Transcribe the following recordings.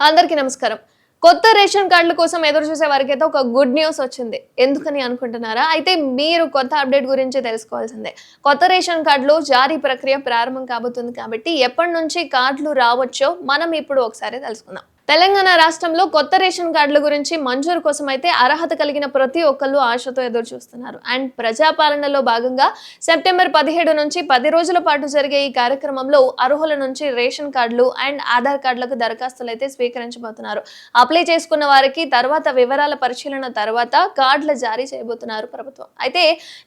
అందరికీ నమస్కారం. కొత్త రేషన్ కార్డుల కోసం ఎదురు చూసే వారికైతే ఒక గుడ్ న్యూస్ వచ్చింది. ఎందుకని అనుకుంటున్నారా? అయితే మీరు కొత్త అప్డేట్ గురించి తెలుసుకోవాల్సిందే. కొత్త రేషన్ కార్డులు జారీ ప్రక్రియ ప్రారంభం కాబోతుంది కాబట్టి ఎప్పటి నుంచి కార్డులు రావచ్చో మనం ఇప్పుడు ఒకసారి తెలుసుకుందాం. తెలంగాణ రాష్ట్రంలో కొత్త రేషన్ కార్డుల గురించి మంజూరు కోసం అయితే అర్హత కలిగిన ప్రతి ఒక్కళ్ళు ఆశతో ఎదురు చూస్తున్నారు. అండ్ ప్రజాపాలనలో భాగంగా సెప్టెంబర్ పదిహేడు నుంచి పది రోజుల పాటు జరిగే ఈ కార్యక్రమంలో అర్హుల నుంచి రేషన్ కార్డులు అండ్ ఆధార్ కార్డులకు దరఖాస్తులు అయితే స్వీకరించబోతున్నారు. అప్లై చేసుకున్న వారికి తర్వాత వివరాల పరిశీలన తర్వాత కార్డుల జారీ చేయబోతున్నారు ప్రభుత్వం. అయితే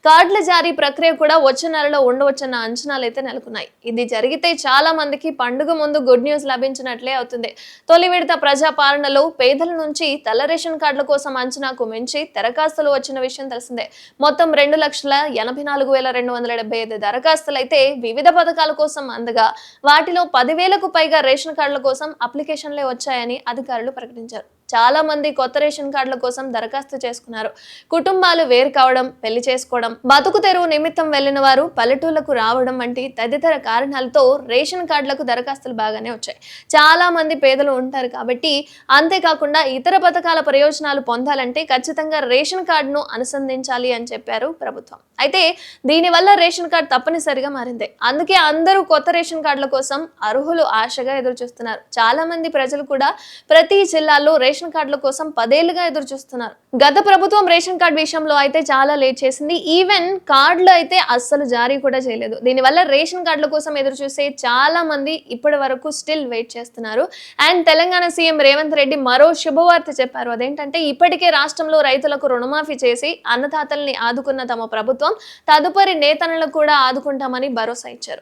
కార్డుల జారీ ప్రక్రియ కూడా వచ్చే నెలలో ఉండవచ్చన్న అంచనాలు అయితే నెలకొన్నాయి. ఇది జరిగితే చాలా మందికి పండుగ ముందు గుడ్ న్యూస్ లభించినట్లే అవుతుంది. తొలి విడత ప్రజా పాలనలో పేదల నుంచి తెల్ల రేషన్ కార్డుల కోసం అంచనాకు మించి దరఖాస్తులు వచ్చిన విషయం తెలిసిందే. మొత్తం రెండు లక్షల ఎనభై నాలుగు వేల రెండు వందల డెబ్బై ఐదు దరఖాస్తులు అయితే వివిధ పథకాల కోసం అందగా వాటిలో పదివేలకు పైగా రేషన్ కార్డుల కోసం అప్లికేషన్లే వచ్చాయని అధికారులు ప్రకటించారు. చాలా మంది కొత్త రేషన్ కార్డుల కోసం దరఖాస్తు చేసుకున్నారు. కుటుంబాలు వేరు కావడం పెళ్ళి చేసుకోవడం బతుకు తెరువు నిమిత్తం వెళ్ళిన వారు పల్లెటూళ్ళకు రావడం వంటి తదితర కారణాలతో రేషన్ కార్డులకు దరఖాస్తులు బాగానే వచ్చాయి. చాలా మంది పేదలు ఉంటారు కాబట్టి అంతేకాకుండా ఇతర పథకాల ప్రయోజనాలు పొందాలంటే ఖచ్చితంగా రేషన్ కార్డును అనుసంధించాలి అని చెప్పారు ప్రభుత్వం. అయితే దీనివల్ల రేషన్ కార్డు తప్పనిసరిగా మారింది. అందుకే అందరూ కొత్త రేషన్ కార్డుల కోసం అర్హులు ఆశగా ఎదురు చూస్తున్నారు చాలా మంది ప్రజలు కూడా ప్రతి జిల్లాలో రేషన్ రేషన్ కార్డుల కోసం పదేళ్ళుగా ఎదురు చూస్తున్నారు గత ప్రభుత్వం రేషన్ కార్డు విషయంలో అయితే చాలా లేట్ చేసింది. ఈవెన్ కార్డులు అయితే అస్సలు జారీ కూడా చేయలేదు. దీనివల్ల రేషన్ కార్డుల కోసం ఎదురు చూసే చాలా మంది ఇప్పటి వరకు స్టిల్ వెయిట్ చేస్తున్నారు. అండ్ తెలంగాణ సీఎం రేవంత్ రెడ్డి మరో శుభవార్త చెప్పారు. అదేంటంటే ఇప్పటికే రాష్ట్రంలో రైతులకు రుణమాఫీ చేసి అన్నదాతల్ని ఆదుకున్న తమ ప్రభుత్వం తదుపరి నేతలను కూడా ఆదుకుంటామని భరోసా ఇచ్చారు.